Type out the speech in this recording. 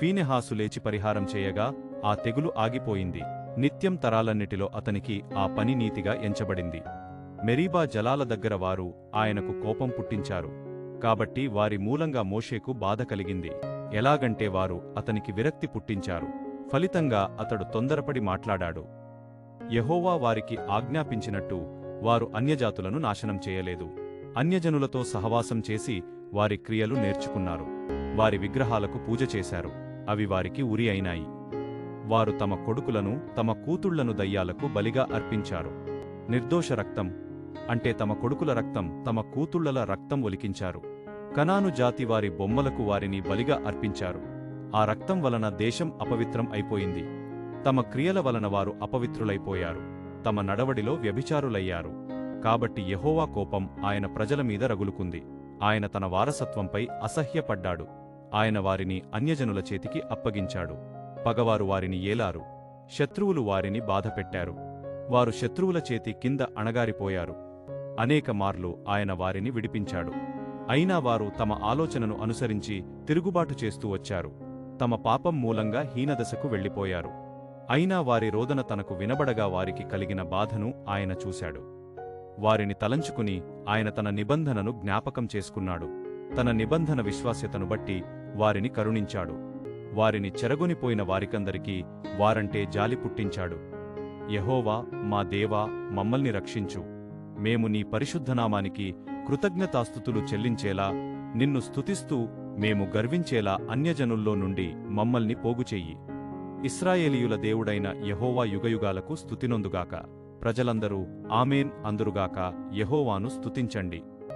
Phinehas లేచి పరిహారం చేయగా ఆ తెగులు ఆగిపోయింది. నిత్యం తరాలన్నిటిలో అతనికి ఆ పని నీతిగా ఎంచబడింది. మెరీబా జలాల దగ్గర వారు ఆయనకు కోపం పుట్టించారు. కాబట్టి వారి మూలంగా మోషేకు బాధ కలిగింది. ఎలాగంటే వారు అతనికి విరక్తి పుట్టించారు. ఫలితంగా అతడు తొందరపడి మాట్లాడాడు. యహోవా వారికి ఆజ్ఞాపించినట్టు వారు అన్యజాతులను నాశనం చేయలేదు. అన్యజనులతో సహవాసం చేసి వారి క్రియలు నేర్చుకున్నారు. వారి విగ్రహాలకు పూజ చేశారు. అవి వారికి ఉరి అయినాయి. వారు తమ కొడుకులను తమ కూతుళ్ళను దయ్యాలకు బలిగా అర్పించారు. నిర్దోష రక్తం అంటే తమ కొడుకుల రక్తం తమ కూతుళ్ళల రక్తం ఒలికించారు. కనాను జాతి వారి బొమ్మలకు వారిని బలిగా అర్పించారు. ఆ రక్తం వలన దేశం అపవిత్రం అయిపోయింది. తమ క్రియల వలన వారు అపవిత్రులైపోయారు. తమ నడవడిలో వ్యభిచారులయ్యారు. కాబట్టి యహోవా కోపం ఆయన ప్రజల మీద రగులుకుంది. ఆయన తన వారసత్వంపై అసహ్యపడ్డాడు. ఆయన వారిని అన్యజనుల చేతికి అప్పగించాడు. పగవారు వారిని ఏలారు. శత్రువులు వారిని బాధపెట్టారు. వారు శత్రువుల చేతి కింద అణగారిపోయారు. అనేక మార్లు ఆయన వారిని విడిపించాడు. అయినా వారు తమ ఆలోచనను అనుసరించి తిరుగుబాటు చేస్తూ వచ్చారు. తమ పాపం మూలంగా హీనదశకు వెళ్ళిపోయారు. అయినా వారి రోదన తనకు వినబడగా వారికి కలిగిన బాధను ఆయన చూశాడు. వారిని తలంచుకుని ఆయన తన నిబంధనను జ్ఞాపకం చేసుకున్నాడు. తన నిబంధన విశ్వాస్యతను బట్టి వారిని కరుణించాడు. వారిని చెరగొనిపోయిన వారికందరికీ వారంటే జాలి పుట్టించాడు. యహోవా మా దేవా మమ్మల్ని రక్షించు. మేము నీ పరిశుద్ధనామానికి కృతజ్ఞతాస్థుతులు చెల్లించేలా నిన్ను స్తుతిస్తూ మేము గర్వించేలా అన్యజనుల్లో నుండి మమ్మల్ని పోగుచెయ్యి ఇస్రాయేలీయుల దేవుడైన యహోవా యుగయుగాలకు స్తుతినొందుగాక. ప్రజలందరూ ఆమెన్ అందురుగాక యహోవాను స్తుతించండి.